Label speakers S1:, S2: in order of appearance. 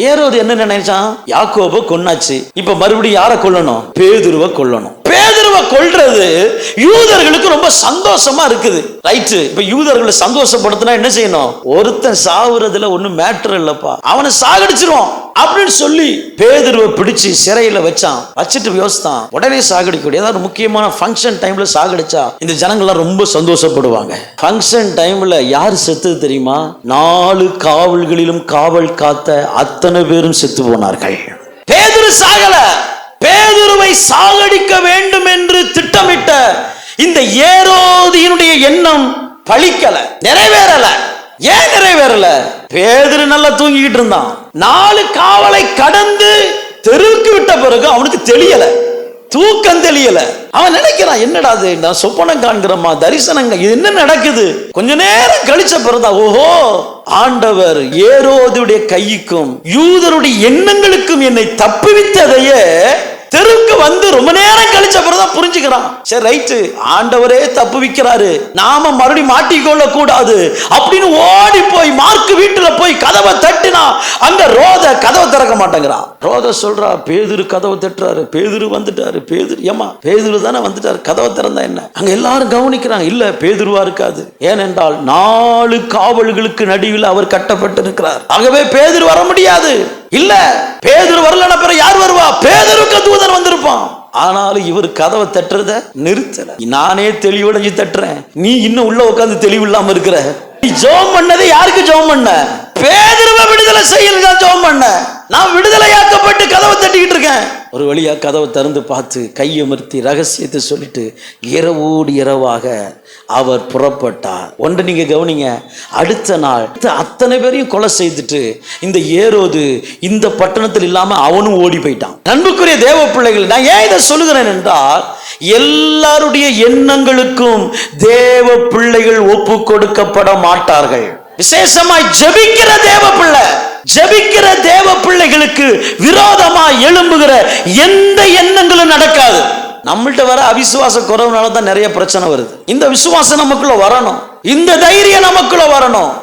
S1: ஏரோது என்ன நினைச்சான்? யாக்கோப கொன்னாச்சு. இப்ப மறுபடியும் யாரை கொல்லணும்? பேதுருவ கொல்லணும். பேதர்வை கொள்றது யூதர்களுக்கு ரொம்ப சந்தோஷமா இருக்குது. ரைட்டு இப்ப யூதர்களை சந்தோஷப்படுத்தினா என்ன செய்யணும்? ஒருத்தன் சாவுறதுல ஒண்ணும் மேட்டர் இல்லப்பா. அவனை சாகடிச்சிருவான் அப்படின்னு சொல்லி பேதர்வை பிடிச்சு சிறையில வச்சான். வச்சுட்டு யோசித்தான். உடனே சாகடிக்கூடிய ஏதாவது முக்கியமான ஃபங்க்ஷன் டைம்ல சாகடிச்சா இந்த ஜனங்கள்லாம் ரொம்ப சந்தோஷப்படுவாங்க. ஃபங்க்ஷன் டைம்ல யார் செத்தது தெரியுமா? நாலு காவல்களிலும் காவல் காத்த அத்தனை பேரும் செத்து போனார்கள். பேதர் சாகல. பேதுருவை சாகடிக்க வேண்டும் என்று திட்டமிட்ட இந்த ஏரோதியினுடைய எண்ணம் பழிக்கல நிறைவேறல. ஏன் நிறைவேறல? பேதுரு நல்லா தூங்கிக்கிட்டு இருந்தான். நாலு காவலை கடந்து தெருவுக்கு விட்ட பிறகு அவனுக்கு தெரியல தூக்கம் தெரியல அவன் நினைக்கிறான் என்னடா அது நான் சொப்பனம் காண்கிறமா தரிசனங்க இது என்ன நடக்குது? கொஞ்ச நேரம் கழிச்ச பிறந்தா ஓஹோ ஆண்டவர் ஏரோதுடைய கைக்கும் யூதருடைய எண்ணங்களுக்கும் என்னை தப்புவித்ததையே தெருவுக்கு வந்து ரொம்ப நேரம் கழிச்ச பிறகுதான் புரிஞ்சுக்கிறான். சரி ரைட்டு ஆண்டவரே தப்பு விக்கிறாரு. நாம மறுபடியும் மாட்டிக்கொள்ள கூடாது அப்படின்னு ஓடி போய் மார்க்கு வீட்டுல போய் கதவை தட்டினா அங்க ரோத கதவை திறக்க மாட்டேங்கிறான். ரோத சொல்றா பேதுரு கதவை தட்டுறாரு. பேதுரு வந்துட்டாரு. பேதுரு ஏமா பேதுரு தானே வந்துட்டாரு. கதவை திறந்தா என்ன? அங்க எல்லாரும் கவனிக்கிறாங்க. இல்ல பேதுருவா இருக்காது. ஏனென்றால் நாலு காவல்களுக்கு நடுவில் அவர் கட்டப்பட்டிருக்கிறார். ஆகவே பேதுரு வர முடியாது. இல்ல பேதுரு வரலன்னா பிறகு யார் ஆனாலும் இவர் கதவை தட்டுறத நிறுத்தல. நானே தெளிவடைஞ்சு தட்டுறேன். நீ இன்னும் உள்ள உட்காந்து தெளிவு இல்லாம இருக்கிற. நீ ஜோம் பண்ணதை யாருக்கு ஜோம் பண்ண? பேதுருவை விடுதலை செய்யல தான் ஜோம் பண்ண. நான் விடுதலையாக்கப்பட்டு கதவை தட்டிக்கிட்டு இருக்கேன். ஒரு வழியா கதவை திறந்து பார்த்து கையமர்த்தி ரகசியத்தை சொல்லிட்டு இரவோடு இரவாக அவர் புறப்பட்டார். ஒன்று நீங்க கவனிங்க அடுத்த நாள் அத்தனை பேரையும் கொலை செய்துட்டு இந்த ஏரோது இந்த பட்டணத்தில் இல்லாம அவனும் ஓடி போயிட்டான். நண்புக்குரிய தேவ பிள்ளைகள் நான் ஏன் இதை சொல்லுகிறேன் என்றால் எல்லாருடைய எண்ணங்களுக்கும் தேவ பிள்ளைகள் ஒப்பு கொடுக்கப்பட மாட்டார்கள். விசேஷமாய் ஜெபிக்கிற தேவ பிள்ளை ஜெபிக்கிற தேவ பிள்ளைகளுக்கு விரோதமா எழும்புகிற எந்த எண்ணங்களும் நடக்காது. நம்மள்ட்ட வர அவிசுவாச குறவுனால தான் நிறைய பிரச்சனை வருது. இந்த விசுவாசம் நமக்குள்ள வரணும். இந்த தைரியம் நமக்குள்ள வரணும்.